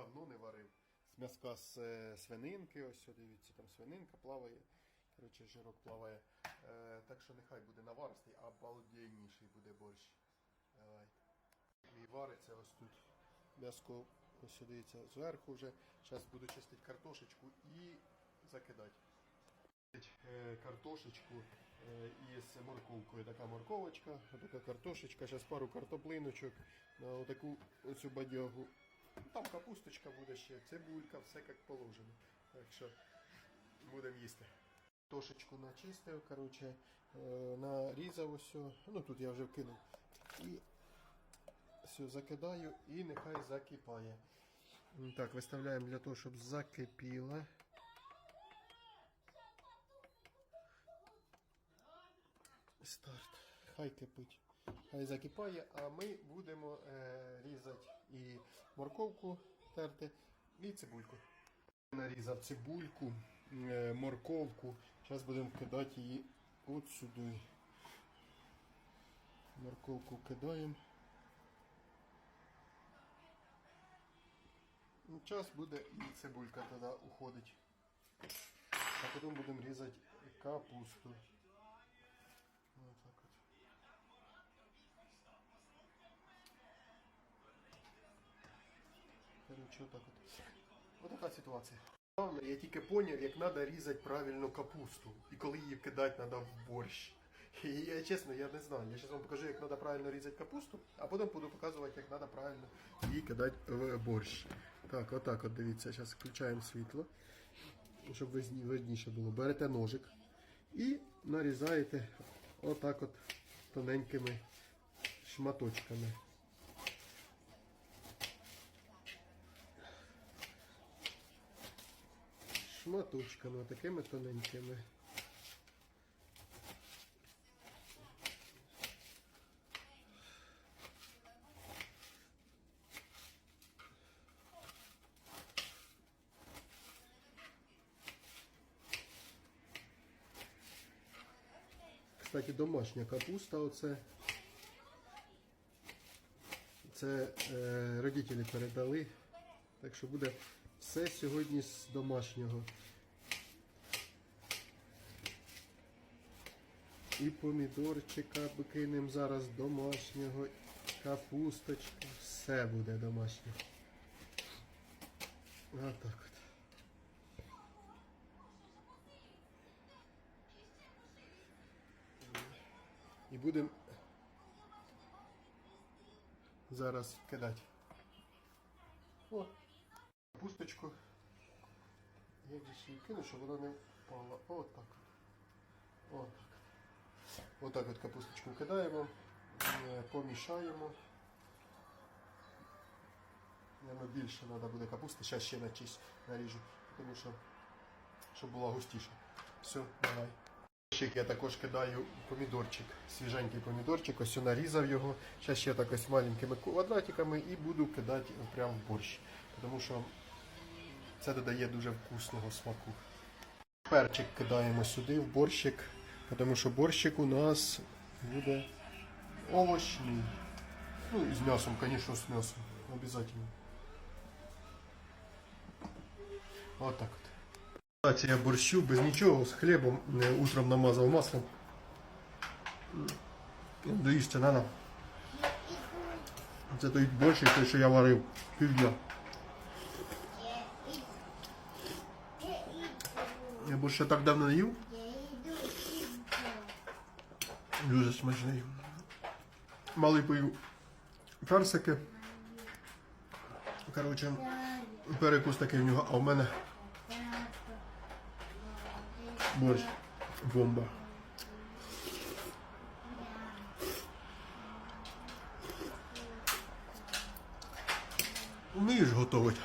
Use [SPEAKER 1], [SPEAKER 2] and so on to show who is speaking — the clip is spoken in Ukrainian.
[SPEAKER 1] давно не варив. З м'язка з е, свининки, ось дивіться, там свининка плаває. Коротше, жирок плаває. Е, так що нехай буде наваристий, а балдійніший буде борщ. Давайте. Мій вариться ось тут. М'язко ось дивіться, зверху вже. Зараз буду чистити картошечку і закидати. Е, Картошечку е, із морковкою. Така морковочка, така картошечка. Зараз пару картоплиночок на отаку оцю бадьогу. Там капусточка буде ще, цибулька, все як положено. Так що будемо їсти. Картошечку начистив, коротше, е, нарізав ось. Ну тут я вже вкинув. І все закидаю і нехай закипає. Так, виставляємо для того, щоб закипіло. Старт. Хай кипить. Хай закипає, а ми будемо е, різати і морковку терти, і цибульку. Нарізав цибульку, е, морковку. Зараз будемо кидати її от сюди. Морковку кидаємо. Ну, Час буде і цибулька тоді уходить. А потім будемо різати капусту. Ось так от. Короче, отак от. Ось така ситуація. Я тільки зрозумів, як треба різати правильно капусту. І коли її кидати треба в борщ. І я чесно, я не знаю. Я зараз вам покажу, як треба правильно різати капусту, а потім буду показувати, як треба правильно її кидати в борщ. Так, отак от дивіться, зараз включаємо світло, щоб видніше було. Берете ножик і нарізаєте отак от тоненькими шматочками. Шматочками, такими тоненькими. Кстати, домашня капуста оце. Це е, родителі передали. Так що буде все сьогодні з домашнього. І помідорчика кинемо зараз домашнього, капусточка, все буде домашнє. Отак от. І будемо зараз кидати. О, капусточку. Я вже її кину, щоб вона не впала. Отак. Отак. Отак от капусточку кидаємо, помішаємо. Наверно, більше треба буде капусти. Зараз ще начись наріжу, тому що щоб була густіша. Все, давай. Я також кидаю помідорчик, свіженький помідорчик, ось я нарізав його. Зараз ще так ось маленькими квадратиками і буду кидати прямо в борщ. Тому що це додає дуже вкусного смаку. Перчик кидаємо сюди в борщик, тому що борщик у нас буде овочний. Ну і з м'ясом, звісно, з м'ясом. Обязательно. Вот так от. Я борщу без нічого, з хлібом, утром намазав маслом. Доїсти надо. Це той борщ, той, що я варив півдня. Я борщ так давно не їв. Дуже смачний. Малий поїв персики. Коротше, перекус такий в нього, а в мене борщ. Бомба. Вмієш готувати?